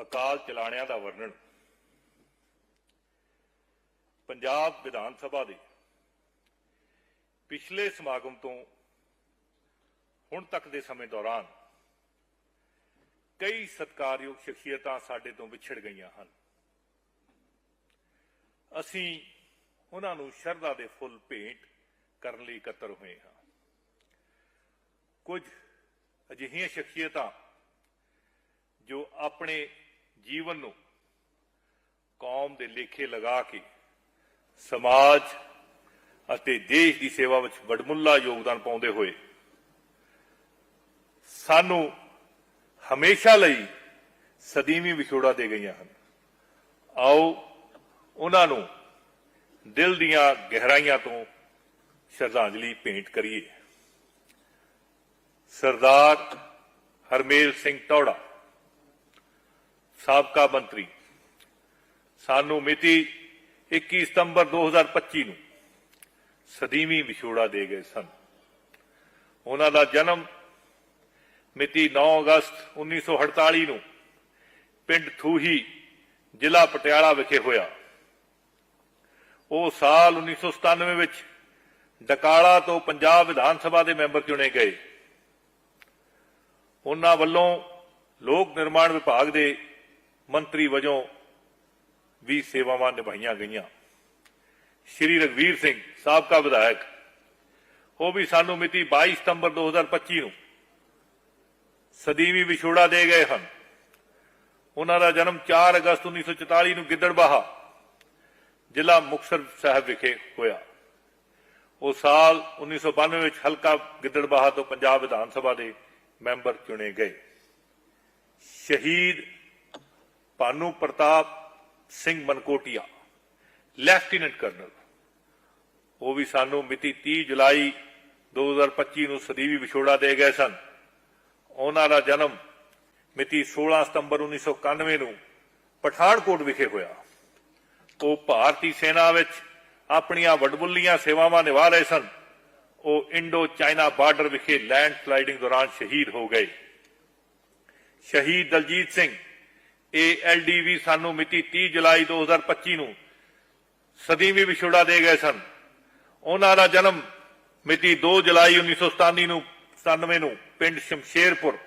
ਅਕਾਲ ਚਲਾਣਿਆਂ ਦਾ ਵਰਣਨ। ਪੰਜਾਬ ਵਿਧਾਨ ਸਭਾ ਦੇ ਪਿਛਲੇ ਸਮਾਗਮ ਤੋਂ ਹੁਣ ਤੱਕ ਦੇ ਸਮੇਂ ਦੌਰਾਨ ਕਈ ਸਤਿਕਾਰਯੋਗ ਸ਼ਖਸੀਅਤਾਂ ਸਾਡੇ ਤੋਂ ਵਿਛੜ ਗਈਆਂ ਹਨ। ਅਸੀਂ ਉਹਨਾਂ ਨੂੰ ਸ਼ਰਧਾ ਦੇ ਫੁੱਲ ਭੇਂਟ ਕਰਨ ਲਈ ਇਕੱਤਰ ਹੋਏ ਹਾਂ। ਕੁਝ ਅਜਿਹੀਆਂ ਸ਼ਖਸੀਅਤਾਂ ਜੋ ਆਪਣੇ ਜੀਵਨ ਨੂੰ ਕੌਮ ਦੇ ਲੇਖੇ ਲਗਾ ਕੇ ਸਮਾਜ ਅਤੇ ਦੇਸ਼ ਦੀ ਸੇਵਾ ਵਿੱਚ ਵਡਮੁੱਲਾ ਯੋਗਦਾਨ ਪਾਉਂਦੇ ਹੋਏ ਸਾਨੂੰ ਹਮੇਸ਼ਾ ਲਈ ਸਦੀਵੀ ਵਿਛੋੜਾ ਦੇ ਗਈਆਂ ਹਨ। ਆਓ ਉਹਨਾਂ ਨੂੰ ਦਿਲ ਦੀਆਂ ਗਹਿਰਾਈਆਂ ਤੋਂ ਸ਼ਰਧਾਂਜਲੀ ਭੇਂਟ ਕਰੀਏ। ਸਰਦਾਰ ਹਰਮੇਲ ਸਿੰਘ ਟੌੜਾ ਸਾਬਕਾ ਮੰਤਰੀ। ਸਾਨੂੰ ਮਿਤੀ 21 ਸਤੰਬਰ 2025 ਨੂੰ ਸਦੀਵੀ ਵਿਛੋੜਾ ਦੇ ਗਏ ਸਨ। ਉਹਨਾਂ ਦਾ ਜਨਮ ਮਿਤੀ 9 ਅਗਸਤ 1948 ਨੂੰ ਪਿੰਡ ਥੂਹੀ ਜ਼ਿਲ੍ਹਾ ਪਟਿਆਲਾ ਵਿਖੇ ਹੋਇਆ। ਉਹ ਸਾਲ 1997 ਵਿੱਚ ਡਕਾਲਾ ਤੋਂ ਪੰਜਾਬ ਵਿਧਾਨ ਸਭਾ ਦੇ ਮੈਂਬਰ ਚੁਣੇ ਗਏ। ਉਹਨਾਂ ਵੱਲੋਂ ਲੋਕ ਨਿਰਮਾਣ ਵਿਭਾਗ ਦੇ ਮੰਤਰੀ ਵਜੋਂ ਵੀ ਸੇਵਾਵਾਂ ਨਿਭਾਈਆਂ ਗਈਆਂ। ਸ਼੍ਰੀ ਰਗਵੀਰ ਸਿੰਘ, ਸਾਬਕਾ ਵਿਧਾਇਕ, ਉਹ ਵੀ ਸਾਨੂੰ ਮਿਤੀ 22 ਸਤੰਬਰ 2025 ਨੂੰ ਸਦੀਵੀ ਵਿਛੋੜਾ ਦੇ ਗਏ ਹਨ। ਉਹਨਾਂ ਦਾ ਜਨਮ 4 ਅਗਸਤ 1944 ਨੂੰ ਗਿੱਦੜਬਾਹਾ ਜ਼ਿਲ੍ਹਾ ਮੁਕਤਸਰ ਸਾਹਿਬ ਵਿਖੇ ਹੋਇਆ। ਉਹ ਸਾਲ 1992 ਵਿੱਚ ਹਲਕਾ ਗਿੱਦੜਬਾਹਾ ਤੋਂ ਪੰਜਾਬ ਵਿਧਾਨ ਸਭਾ ਦੇ ਮੈਂਬਰ ਚੁਣੇ ਗਏ। ਸ਼ਹੀਦ ਭਾਨੂ ਪ੍ਰਤਾਪ ਸਿੰਘ ਮਨਕੋਟੀਆ, ਲੈਫਟੀਨੈਂਟ ਕਰਨਲ। ਉਹ ਵੀ ਸਾਨੂੰ ਮਿਤੀ 30 ਜੁਲਾਈ 2025 ਨੂੰ ਸਦੀਵੀ ਵਿਛੋੜਾ ਦੇ ਗਏ ਸਨ। ਉਹਨਾਂ ਦਾ ਜਨਮ ਮਿਤੀ 16 ਸਤੰਬਰ 1991 ਨੂੰ ਪਠਾਨਕੋਟ ਵਿਖੇ ਹੋਇਆ। ਉਹ ਭਾਰਤੀ ਸੈਨਾ ਵਿੱਚ ਆਪਣੀਆਂ ਵਡਬੁੱਲੀਆਂ ਸੇਵਾਵਾਂ ਨਿਭਾ ਰਹੇ ਸਨ। ਉਹ ਇੰਡੋ ਚਾਈਨਾ ਬਾਰਡਰ ਵਿਖੇ ਲੈਂਡ ਸਲਾਈਡਿੰਗ ਦੌਰਾਨ ਸ਼ਹੀਦ ਹੋ ਗਏ। ਸ਼ਹੀਦ ਦਲਜੀਤ ਸਿੰਘ ਏਐਲਡੀਵੀ ਸਾਨੂੰ ਮਿਤੀ 30 ਜੁਲਾਈ 2025 ਨੂੰ ਸਦੀਵੀ ਵਿਛੋੜਾ ਦੇ ਗਏ ਸਨ। ਉਹਨਾਂ ਦਾ ਜਨਮ ਮਿਤੀ 2 ਜੁਲਾਈ 1997 ਨੂੰ 97 ਨੂੰ ਪਿੰਡ ਸ਼ਮਸ਼ੇਰਪੁਰ,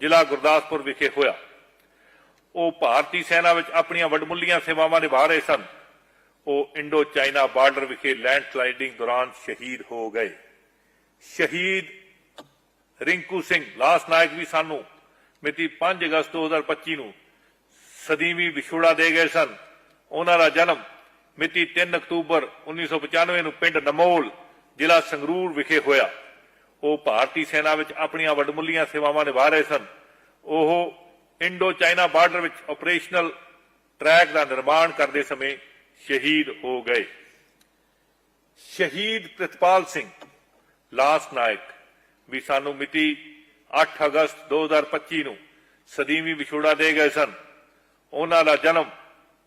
ਜ਼ਿਲ੍ਹਾ ਗੁਰਦਾਸਪੁਰ ਵਿਖੇ ਹੋਇਆ। ਉਹ ਭਾਰਤੀ ਸੈਨਾ ਵਿੱਚ ਆਪਣੀਆਂ ਵਡਮੁੱਲੀਆਂ ਸੇਵਾਵਾਂ ਨਿਭਾ ਰਹੇ ਸਨ। ਉਹ ਇੰਡੋ ਚਾਈਨਾ ਬਾਰਡਰ ਵਿਖੇ ਲੈਂਡ ਸਲਾਈਡਿੰਗ ਦੌਰਾਨ ਸ਼ਹੀਦ ਹੋ ਗਏ। ਸ਼ਹੀਦ ਰਿੰਕੂ ਸਿੰਘ, ਲਾਸ ਨਾਇਕ ਵੀ ਸਾਨੂੰ ਮਿਤੀ 5 ਅਗਸਤ 2025 ਨੂੰ ਸਦੀਵੀ ਵਿਛੋੜਾ ਦੇ ਗਏ ਸਨ। ਉਹਨਾਂ ਦਾ ਜਨਮ ਮਿਤੀ 3 ਅਕਤੂਬਰ 1995 ਨੂੰ ਪਿੰਡ ਨਮੋਲ ਜ਼ਿਲ੍ਹਾ ਸੰਗਰੂਰ ਵਿਖੇ ਹੋਇਆ। ਉਹ ਭਾਰਤੀ ਸੈਨਾ ਵਿੱਚ ਆਪਣੀਆਂ ਵਡਮੁੱਲੀਆਂ ਸੇਵਾਵਾਂ ਨਿਭਾ ਰਹੇ ਸਨ। ਉਹ ਇੰਡੋ ਚਾਈਨਾ ਬਾਰਡਰ ਵਿੱਚ ਆਪਰੇਸ਼ਨਲ ਟਰੈਕ ਦਾ ਨਿਰਮਾਣ ਕਰਦੇ ਸਮੇਂ ਸ਼ਹੀਦ ਹੋ ਗਏ। ਸ਼ਹੀਦ ਪ੍ਰਿਤਪਾਲ ਸਿੰਘ, ਲਾਸ ਨਾਇਕ ਵੀ ਸਾਨੂੰ ਮਿਤੀ 8 ਅਗਸਤ 2025 ਨੂੰ ਸਦੀਵੀ ਵਿਛੋੜਾ ਦੇ ਗਏ ਸਨ। ਉਹਨਾਂ ਦਾ ਜਨਮ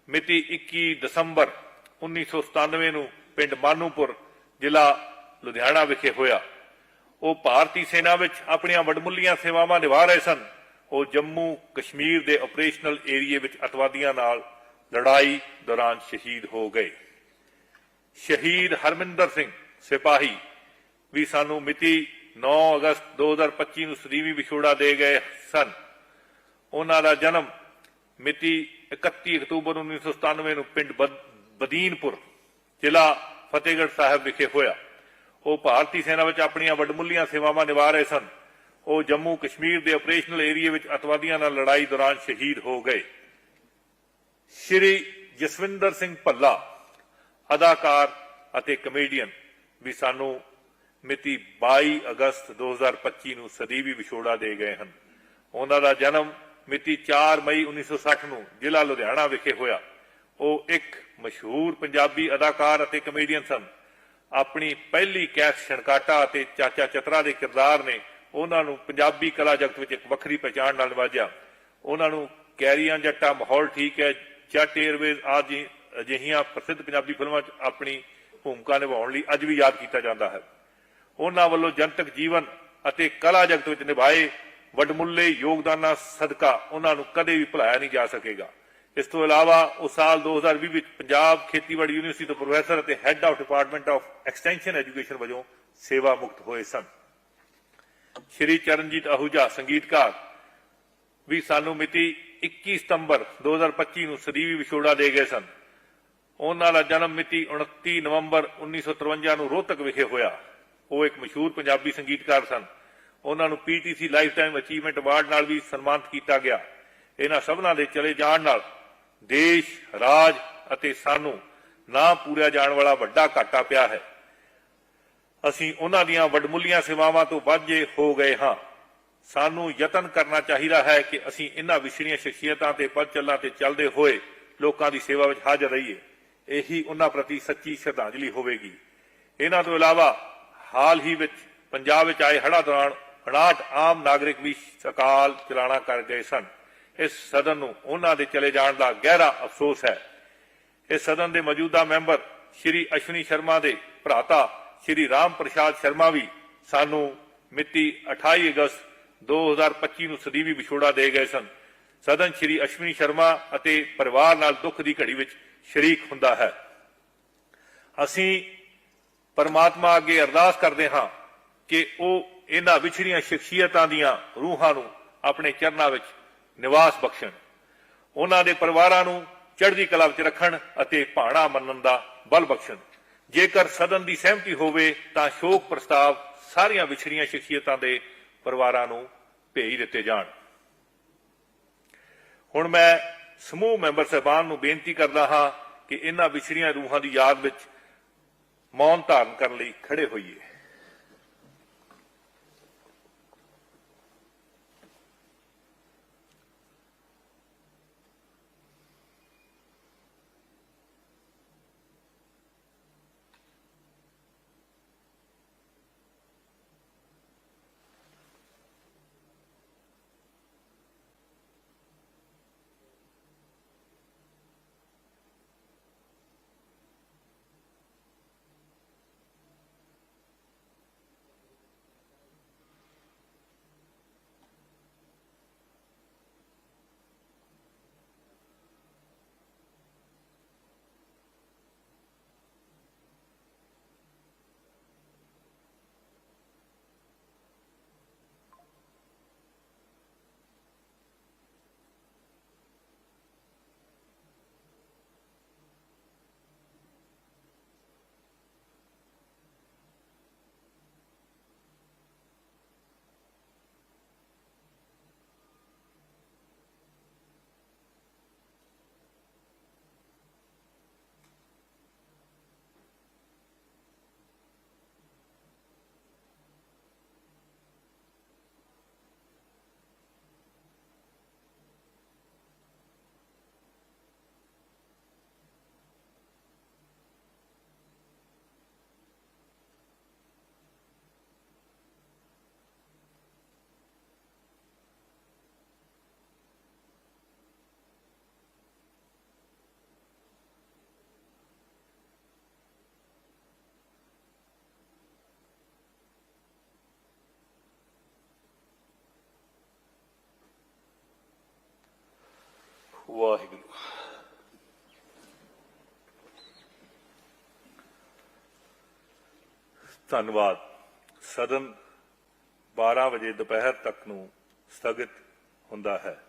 ਮਿਤੀ 21 ਦਸੰਬਰ 1997 ਨੂੰ ਪਿੰਡ ਮਾਨੂਪੁਰ, ਜ਼ਿਲ੍ਹਾ ਲੁਧਿਆਣਾ ਵਿਖੇ ਹੋਇਆ। ਉਹ ਭਾਰਤੀ ਸੈਨਾ ਵਿੱਚ ਆਪਣੀਆਂ ਵਡਮੁੱਲੀਆਂ ਸੇਵਾਵਾਂ ਨਿਭਾ ਰਹੇ ਸਨ। ਉਹ ਜੰਮੂ ਕਸ਼ਮੀਰ ਦੇ ਆਪਰੇਸ਼ਨਲ ਏਰੀਏ ਵਿੱਚ ਅਤਵਾਦੀਆਂ ਨਾਲ ਲੜਾਈ ਦੌਰਾਨ ਸ਼ਹੀਦ ਹੋ ਗਏ। ਸ਼ਹੀਦ ਹਰਮਿੰਦਰ ਸਿੰਘ ਸਿਪਾਹੀ ਵੀ ਸਾਨੂੰ ਮਿਤੀ 9 ਅਗਸਤ 2025 ਨੂੰ ਸਦੀਵੀ ਵਿਛੋੜਾ ਦੇ ਗਏ ਸਨ। ਉਹਨਾਂ ਦਾ ਜਨਮ ਮਿਤੀ 31 ਅਕਤੂਬਰ 1997 ਨੂੰ ਪਿੰਡ ਬਦੀਨਪੁਰ ਜ਼ਿਲ੍ਹਾ ਫਤਿਹਗੜ੍ਹ ਸਾਹਿਬ ਵਿਖੇ ਹੋਇਆ। ਉਹ ਭਾਰਤੀ ਸੈਨਾ ਵਿੱਚ ਆਪਣੀਆਂ ਵਡਮੁੱਲੀਆਂ ਸੇਵਾਵਾਂ ਨਿਭਾ ਰਹੇ ਸਨ। ਉਹ ਜੰਮੂ ਕਸ਼ਮੀਰ ਦੇ ਆਪਰੇਸ਼ਨਲ ਏਰੀਏ ਵਿੱਚ ਅਤਵਾਦੀਆਂ ਨਾਲ ਲੜਾਈ ਦੌਰਾਨ ਸ਼ਹੀਦ ਹੋ ਗਏ। ਸ਼੍ਰੀ ਜਸਵਿੰਦਰ ਸਿੰਘ ਭੱਲਾ ਅਦਾਕਾਰ ਅਤੇ ਕਮੇਡੀਅਨ ਵੀ ਸਾਨੂੰ ਮਿਤੀ 22 ਅਗਸਤ 2025 ਨੂੰ ਸਦੀਵੀ ਵਿਛੋੜਾ ਦੇ ਗਏ ਹਨ। ਉਹਨਾਂ ਦਾ ਜਨਮ ਮਿਤੀ 4 ਮਈ 1960 ਨੂੰ ਜ਼ਿਲ੍ਹਾ ਲੁਧਿਆਣਾ ਵਿਖੇ ਹੋਇਆ। ਉਹ ਇੱਕ ਮਸ਼ਹੂਰ ਪੰਜਾਬੀ ਅਦਾਕਾਰ ਅਤੇ ਕਮੇਡੀਅਨ ਸਨ। ਆਪਣੀ ਪਹਿਲੀ ਕੈਸ ਛਣਕਾਟਾ ਅਤੇ ਚਾਚਾ ਚਤਰਾ ਦੇ ਕਿਰਦਾਰ ਨੇ ਉਹਨਾਂ ਨੂੰ ਪੰਜਾਬੀ ਕਲਾ ਜਗਤ ਵਿੱਚ ਇੱਕ ਵੱਖਰੀ ਪਛਾਣ ਨਾਲ ਨਿਵਾਜਿਆ। ਉਹਨਾਂ ਨੂੰ ਕੈਰੀਆਂ ਜੱਟਾ ਮਾਹੌਲ ਠੀਕ ਹੈ, ਜੱਟ 에ਅਰਵੇਜ਼ ਆਦਿ ਅਜਿਹੀਆਂ ਪ੍ਰਸਿੱਧ ਪੰਜਾਬੀ ਫਿਲਮਾਂ 'ਚ ਆਪਣੀ ਭੂਮਿਕਾ ਨਿਭਾਉਣ ਲਈ ਅੱਜ ਵੀ ਯਾਦ ਕੀਤਾ ਜਾਂਦਾ ਹੈ। ਉਹਨਾਂ ਵੱਲੋਂ ਜਨਤਕ ਜੀਵਨ ਅਤੇ ਕਲਾ ਜਗਤ ਵਿੱਚ ਨਿਭਾਏ ਵੱਡਮੁੱਲੇ ਯੋਗਦਾਨਾਂ ਸਦਕਾ ਉਹਨਾਂ ਨੂੰ ਕਦੇ ਵੀ ਭੁਲਾਇਆ ਨਹੀਂ ਜਾ ਸਕੇਗਾ। ਇਸ ਤੋਂ ਇਲਾਵਾ ਉਹ ਸਾਲ 2020 ਵਿੱਚ ਪੰਜਾਬ ਖੇਤੀਬਾੜੀ ਯੂਨੀਵਰਸਿਟੀ ਤੋਂ ਪ੍ਰੋਫੈਸਰ ਅਤੇ head of department of extension education ਵਜੋਂ ਸੇਵਾ ਮੁਕਤ ਹੋਏ ਸਨ। ਸ਼੍ਰੀ ਚਰਨਜੀਤ ਆਹੂਜਾ ਸੰਗੀਤਕਾਰ, ਵੀ ਸਾਨੂੰ ਮਿਤੀ 21 ਸਤੰਬਰ 2025 ਨੂੰ ਸਦੀਵੀ ਵਿਛੋੜਾ ਦੇ ਗਏ ਸਨ। ਉਹਨਾਂ ਦਾ ਜਨਮ ਮਿਤੀ 29 ਨਵੰਬਰ 1953 ਨੂੰ ਰੋਹਤਕ ਵਿਖੇ ਹੋਇਆ। ਉਹ ਇੱਕ ਮਸ਼ਹੂਰ ਪੰਜਾਬੀ ਸੰਗੀਤਕਾਰ ਸਨ। ਉਹਨਾਂ ਨੂੰ PTC lifetime achievement award ਨਾਲ ਵੀ ਸਨਮਾਨਿਤ ਕੀਤਾ ਗਿਆ। ਇਹਨਾਂ ਸਭਨਾਂ ਦੇ ਚਲੇ ਜਾਣ ਨਾਲ ਦੇਸ਼, ਰਾਜ ਅਤੇ ਸਾਨੂੰ ਨਾ ਪੂਰਿਆ ਜਾਣ ਵਾਲਾ ਵੱਡਾ ਘਾਟਾ ਪਿਆ ਹੈ। ਅਸੀਂ ਉਹਨਾਂ ਦੀਆਂ ਵੱਡਮੁੱਲੀਆਂ ਸੇਵਾਵਾਂ ਤੋਂ ਵਾਂਝੇ ਹੋ ਗਏ ਹਾਂ। ਸਾਨੂੰ ਯਤਨ ਕਰਨਾ ਚਾਹੀਦਾ ਹੈ ਕਿ ਅਸੀਂ ਇਹਨਾਂ ਵਿਛੜੀਆਂ ਸ਼ਖਸੀਅਤਾਂ ਤੇ ਪਦ ਚੱਲਾਂ ਤੇ ਚੱਲਦੇ ਹੋਏ ਲੋਕਾਂ ਦੀ ਸੇਵਾ ਵਿੱਚ ਹਾਜ਼ਰ ਰਹੀਏ। ਇਹੀ ਉਹਨਾਂ ਪ੍ਰਤੀ ਸੱਚੀ ਸ਼ਰਧਾਂਜਲੀ ਹੋਵੇਗੀ। ਇਹਨਾਂ ਤੋਂ ਇਲਾਵਾ ਹਾਲ ਹੀ ਵਿੱਚ ਪੰਜਾਬ ਵਿੱਚ ਆਏ ਹੜਾ ਦੌਰਾਨ 59 ਆਮ ਨਾਗਰਿਕ ਵੀ ਸਕਾਲ ਚਲਾਣਾ ਕਰ ਗਏ ਸਨ। ਇਸ ਸਦਨ ਨੂੰ ਉਹਨਾਂ ਦੇ ਚਲੇ ਜਾਣ ਦਾ ਗਹਿਰਾ ਅਫਸੋਸ ਹੈ। ਇਸ ਸਦਨ ਦੇ ਮੌਜੂਦਾ ਮੈਂਬਰ ਸ਼੍ਰੀ ਅਸ਼ਵਨੀ ਸ਼ਰਮਾ ਦੇ ਭਰਾਤਾ ਸ਼੍ਰੀ ਰਾਮ ਪ੍ਰਸਾਦ ਸ਼ਰਮਾ ਵੀ ਸਾਨੂੰ ਮਿਤੀ 28 ਅਗਸਤ 2025 ਨੂੰ ਸਦੀਵੀ ਵਿਛੋੜਾ ਦੇ ਗਏ ਸਨ। ਸਦਨ ਸ਼੍ਰੀ ਅਸ਼ਵਨੀ ਸ਼ਰਮਾ ਅਤੇ ਪਰਿਵਾਰ ਨਾਲ ਦੁੱਖ ਦੀ ਘੜੀ ਵਿੱਚ ਸ਼ਰੀਕ ਹੁੰਦਾ ਹੈ। ਅਸੀਂ ਪਰਮਾਤਮਾ ਅੱਗੇ ਅਰਦਾਸ ਕਰਦੇ ਹਾਂ ਕਿ ਉਹ ਇਹਨਾਂ ਵਿਛੜੀਆਂ ਸ਼ਖਸੀਅਤਾਂ ਦੀਆਂ ਰੂਹਾਂ ਨੂੰ ਆਪਣੇ ਚਰਨਾਂ ਵਿੱਚ ਨਿਵਾਸ ਬਖਸ਼ਣ। ਉਹਨਾਂ ਦੇ ਪਰਿਵਾਰਾਂ ਨੂੰ ਚੜ੍ਹਦੀ ਕਲਾ ਵਿੱਚ ਰੱਖਣ ਅਤੇ ਭਾਣਾ ਮੰਨਣ ਦਾ ਬਲ ਬਖਸ਼ਣ। ਜੇਕਰ ਸਦਨ ਦੀ ਸਹਿਮਤੀ ਹੋਵੇ ਤਾਂ ਸ਼ੋਕ ਪ੍ਰਸਤਾਵ ਸਾਰੀਆਂ ਵਿਛੜੀਆਂ ਸ਼ਖਸੀਅਤਾਂ ਦੇ ਪਰਿਵਾਰਾਂ ਨੂੰ ਭੇਜ ਦਿੱਤੇ ਜਾਣ। ਹੁਣ ਮੈਂ ਸਮੂਹ ਮੈਂਬਰ ਸਹਿਬਾਨ ਨੂੰ ਬੇਨਤੀ ਕਰਦਾ ਹਾਂ ਕਿ ਇਹਨਾਂ ਵਿਛੜੀਆਂ ਰੂਹਾਂ ਦੀ ਯਾਦ ਵਿੱਚ ਮੌਨ ਧਾਰਨ ਕਰਨ ਲਈ ਖੜੇ ਹੋਈਏ। ਵਾਹਿਗੁਰੂ। ਧੰਨਵਾਦ। ਸਦਨ 12 ਵਜੇ ਦੁਪਹਿਰ ਤੱਕ ਨੂੰ ਸਥਗਿਤ ਹੁੰਦਾ ਹੈ।